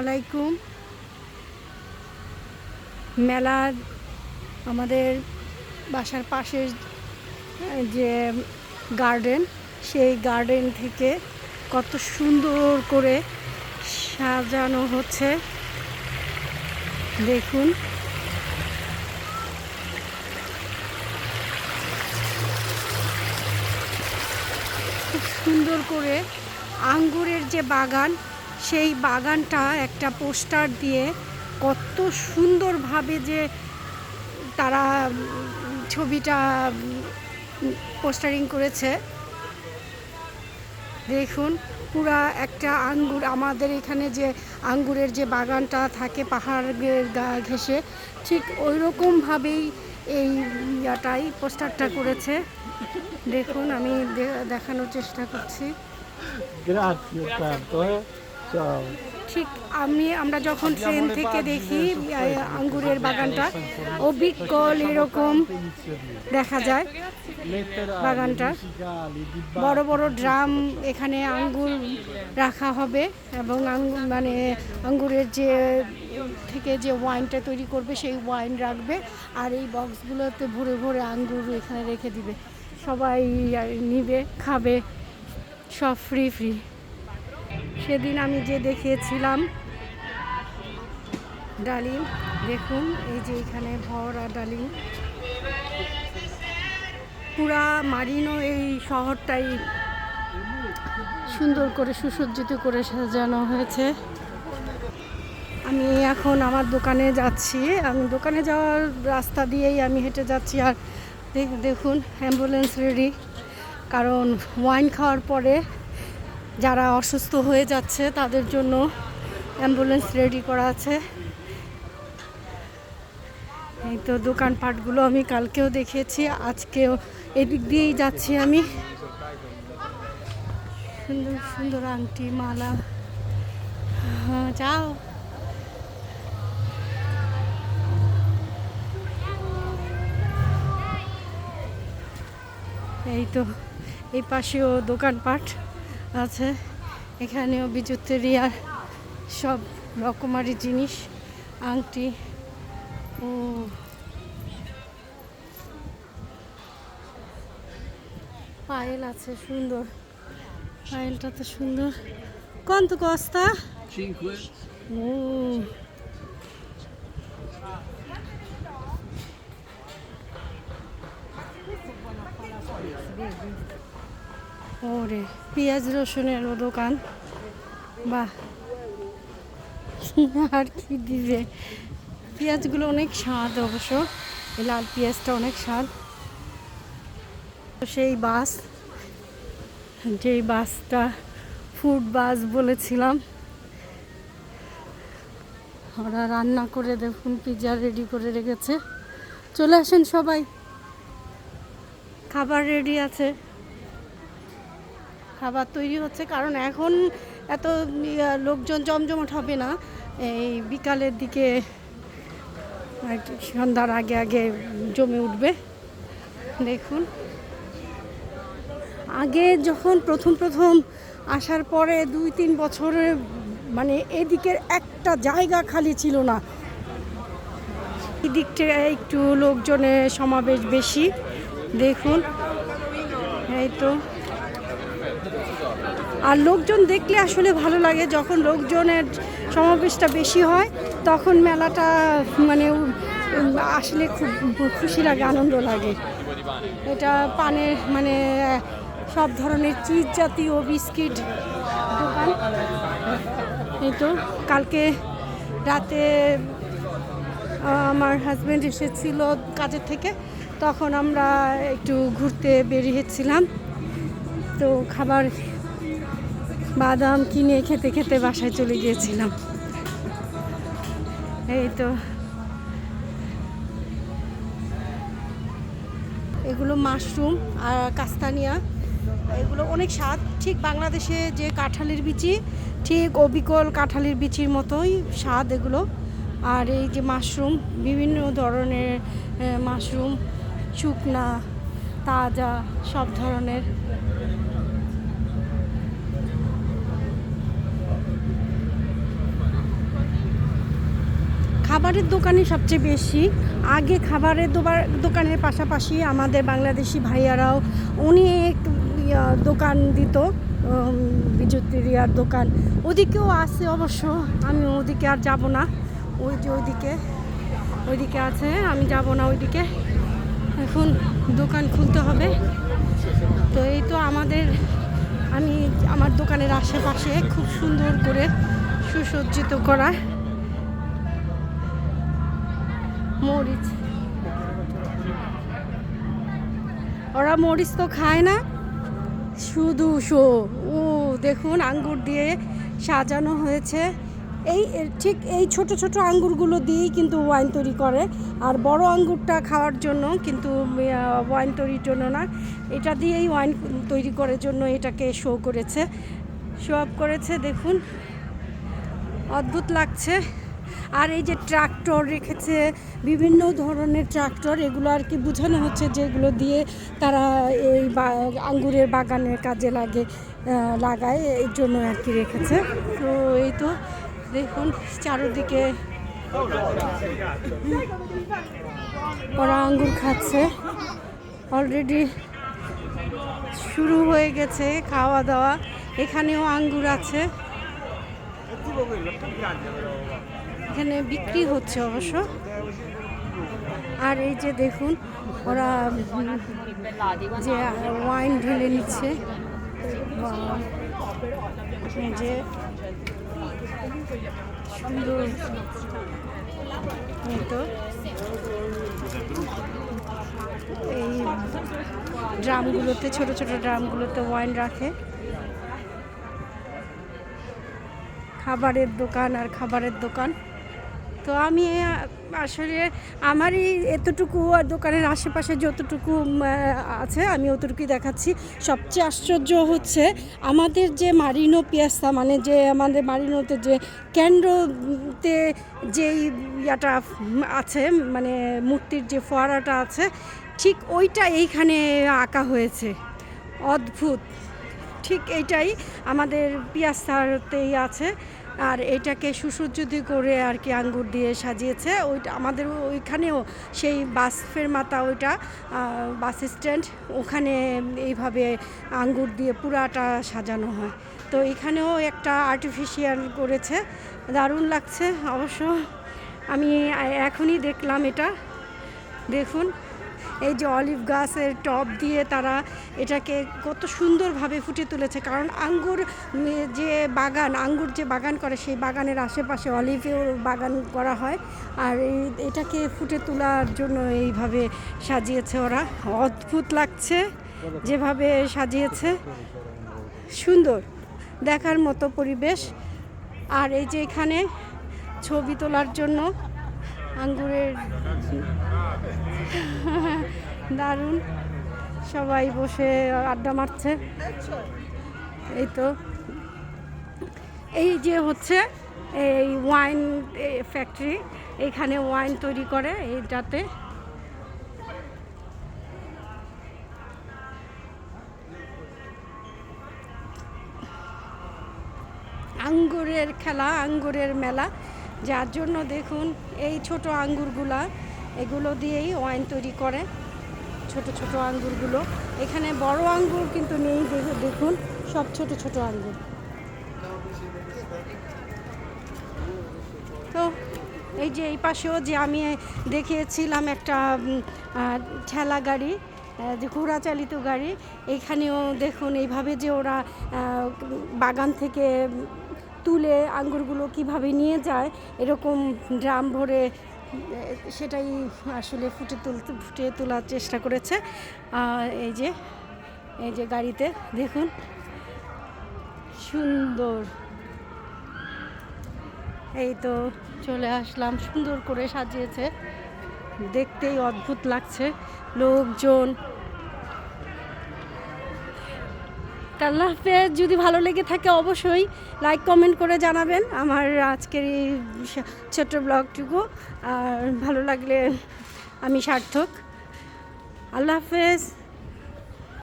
আলাইকুম। মেলা আমাদের বাসার পাশে যে গার্ডেন সেই গার্ডেন থেকে কত সুন্দর করে সাজানো হচ্ছে। দেখুন। খুব সুন্দর করে আঙ্গুরের যে বাগান সেই বাগানটা একটা পোস্টার দিয়ে কত সুন্দরভাবে যে তারা ছবিটা পোস্টারিং করেছে। দেখুন, পুরা একটা আঙ্গুর, আমাদের এখানে যে আঙ্গুরের যে বাগানটা থাকে পাহাড়ের গা ঘেঁষে, ঠিক ওই রকমভাবেই এই ইয়াটাই পোস্টারটা করেছে। দেখুন, আমি দেখানোর চেষ্টা করছি। ঠিক আমি আমরা যখন ট্রেন থেকে দেখি আঙ্গুরের বাগানটা অবিকল এরকম দেখা যায়। বাগানটা। বড় বড় ড্রাম এখানে আঙ্গুর রাখা হবে এবং মানে আঙ্গুরের যে থেকে যে ওয়াইনটা তৈরি করবে সেই ওয়াইন রাখবে আর এই বক্সগুলোতে ভরে ভরে আঙ্গুর এখানে রেখে দিবে। সবাই নিবে খাবে সব ফ্রি ফ্রি সেদিন আমি যে দেখিয়েছিলাম, ডালিম, দেখুন, এই যে এখানে ভরা ডালিম। পুরা মারিনো এই শহরটাই সুন্দর করে, সুসজ্জিত করে সাজানো হয়েছে। আমি এখন আমার দোকানে যাচ্ছি। আমি দোকানে যাওয়ার রাস্তা দিয়েই আমি হেঁটে যাচ্ছি। আর দেখ- দেখুন অ্যাম্বুলেন্স রেডি কারণ ওয়াইন খাওয়ার পরে যারা অসুস্থ হয়ে যাচ্ছে, তাদের জন্য অ্যাম্বুলেন্স রেডি করা আছে। এই তো দোকানপাটগুলো আমি কালকেও দেখেছি, আজকেও এদিক দিয়েই যাচ্ছি আমি। সুন্দর সুন্দর আংটি, মালা। হ্যাঁ যাও। এই তো, এই পাশেও দোকানপাট। আছে। এখানেও বিদ্যুতের ইয়ার সব রকমারি জিনিস আংটি ও পায়েল আছে সুন্দর। পায়েলটা তো সুন্দর। কত কস্তা? 5 ও ওরে, পেঁয়াজ রসুনেরও দোকান। বাহ। আর কি দিবে? পেঁয়াজগুলো অনেক স্বাদ অবশ্য। লাল পেঁয়াজটা অনেক স্বাদ। সেই বাস, যেই বাসটা ফুড বাস বলেছিলাম। ওরা রান্না করে দেখুন পিৎজা রেডি করে রেখেছে। চলে আসেন সবাই। খাবার রেডি আছে। খাবার তৈরি হচ্ছে, কারণ এখন এত লোকজন জমজমাট হবে না। এই বিকালের দিকে সন্ধ্যার আগে আগে জমে উঠবে। দেখুন। আগে যখন প্রথম প্রথম আসার পরে দুই তিন বছরে মানে এদিকের একটা জায়গা খালি ছিল না। এদিকটা একটু লোকজনের সমাবেশ বেশি। দেখুন। এই তো। আর লোকজন দেখলে আসলে ভালো লাগে, যখন লোকজনের সমাবেশটা বেশি হয়, তখন মেলাটা মানে আসলে খুব খুশি লাগে, আনন্দ লাগে। এটা পানের মানে সব ধরনের চিজ জাতীয় বিস্কিট দোকান। এই তো, কালকে রাতে আমার হাজব্যান্ড এসেছিল কাজের থেকে, তখন আমরা একটু ঘুরতে বেরিয়েছিলাম তো খাবার বাদাম কিনে খেতে খেতে বাসায় চলে গিয়েছিলাম। এই তো। এগুলো মাশরুম আর কাস্তানিয়া। এগুলো অনেক স্বাদ। ঠিক বাংলাদেশে যে কাঁঠালের বিচি, ঠিক অবিকল কাঁঠালের বিচির মতোই স্বাদ এগুলো। আর এই যে মাশরুম, বিভিন্ন ধরনের মাশরুম, শুকনা, তাজা, সব ধরনের। খাবারের দোকানই সবচেয়ে বেশি। আগে খাবারের দোবার, দোকানের পাশাপাশি আমাদের বাংলাদেশি ভাইয়ারাও অনেক দোকান দিত বিদ্যুতের দোকান। ওদিকেও আছে অবশ্য, আমি ওদিকে আর যাব না। ওই যে ওইদিকে ওইদিকে আছে, আমি যাব না ওইদিকে। এখন দোকান খুলতে হবে। তো এই তো আমাদের, আমি আমার দোকানের আশেপাশে খুব সুন্দর করে সুসজ্জিত করা। মরিচ। ওরা মরিচ তো খায় না। শুধু শো। ও, দেখুন আঙ্গুর দিয়ে সাজানো হয়েছে। এই, ঠিক এই ছোট ছোট আঙ্গুরগুলো দিয়েই কিন্তু ওয়াইন তৈরি করে। আর বড় আঙ্গুরটা খাওয়ার জন্য কিন্তু ওয়াইন তৈরির জন্য না, এটা দিয়েই ওয়াইন তৈরি করার জন্য এটাকে শো করেছে। শো আপ করেছে, দেখুন। অদ্ভুত লাগছে। আর এই যে ট্রাক্টর রেখেছে, বিভিন্ন ধরনের ট্রাক্টর, এগুলো আর কি বোঝানো হচ্ছে যেগুলো দিয়ে তারা এই আঙ্গুরের বাগানের কাজে লাগে লাগায়, এই জন্য আর কি রেখেছে। তো এই তো, দেখুন চারোদিকে ওরা আঙ্গুর খাচ্ছে। অলরেডি শুরু হয়ে গেছে খাওয়া দাওয়া। এখানেও আঙ্গুর আছে। এখানে বিক্রি হচ্ছে অবশ্য। আর এই যে দেখুন, ওরা যে ওয়াইন ঢেলে নিচ্ছে। যে সুন্দর। এই ড্রামগুলোতে, ছোট ছোট ড্রামগুলোতে ওয়াইন রাখে। খাবারের দোকান আর খাবারের দোকান। তো আমি আসলে আমারই এতটুকু আর দোকানের আশেপাশে যতটুকু আছে, আমি অতটুকুই দেখাচ্ছি। সবচেয়ে আশ্চর্য হচ্ছে আমাদের যে মারিনো পিয়াসা মানে যে আমাদের মারিনোতে যে কেন্দ্রতে যেই ইয়াটা আছে মানে মূর্তির যে ফোয়ারাটা আছে, ঠিক ওইটা এইখানে আঁকা হয়েছে। অদ্ভুত! ঠিক এইটাই আমাদের পিয়াস্তারতেই আছে। আর এটাকে সুসজ্জিত করে আর কি আঙ্গুর দিয়ে সাজিয়েছে। ওইটা আমাদের ওইখানেও সেই বাসের মাথা ওইটা বাস স্ট্যান্ড, ওখানে এইভাবে আঙ্গুর দিয়ে পুরাটা সাজানো হয়। তো এখানেও একটা আর্টিফিশিয়াল করেছে। দারুণ লাগছে অবশ্য। আমি এখনই দেখলাম এটা। দেখুন। এই যে অলিভ গাছের টব দিয়ে তারা এটাকে কত সুন্দরভাবে ফুটে তুলেছে। কারণ আঙ্গুর যে বাগান, আঙ্গুর যে বাগান করে সেই বাগানের আশেপাশে অলিভেও বাগান করা হয়। আর এটাকে ফুটে তোলার জন্য এইভাবে সাজিয়েছে ওরা। অদ্ভুত লাগছে যেভাবে সাজিয়েছে। সুন্দর দেখার মতো পরিবেশ। আর এই যে এখানে ছবি তোলার জন্য আঙ্গুরের দারুণ। সবাই বসে আড্ডা মারছে। এই তো। এই যে হচ্ছে এই ওয়াইন ফ্যাক্টরি এখানে ওয়াইন তৈরি করে এইটাতে আঙ্গুরের খেলা, আঙ্গুরের মেলা। যার জন্য দেখুন এই ছোট আঙ্গুরগুলা, এগুলো দিয়েই ওয়াইন তৈরি করে। ছোট ছোট আঙ্গুরগুলো। এখানে বড় আঙ্গুর কিন্তু নেই, দেখু- দেখুন, সব ছোট ছোট আঙ্গুর। তো এই যে এই পাশেও যে আমি দেখিয়েছিলাম একটা ঠেলা গাড়ি যে ঘোড়া চালিত গাড়ি, এখানেও দেখুন এইভাবে যে ওরা বাগান থেকে তুলে আঙ্গুরগুলো কীভাবে নিয়ে যায়, এরকম ড্রাম ভরে সেটাই আসলে ফুটে তুলতে ফুটিয়ে তোলার চেষ্টা করেছে। এই যে এই যে গাড়িতে দেখুন, সুন্দর। এই তো চলে আসলাম, সুন্দর করে সাজিয়েছে। দেখতেই অদ্ভুত লাগছে। লোকজন আল্লাহ হাফেজ। যদি ভালো লেগে থাকে অবশ্যই লাইক কমেন্ট করে জানাবেন আমার আজকের এই ছোট্ট ব্লগটুকু। আর ভালো লাগলে আমি সার্থক। আল্লাহ হাফেজ।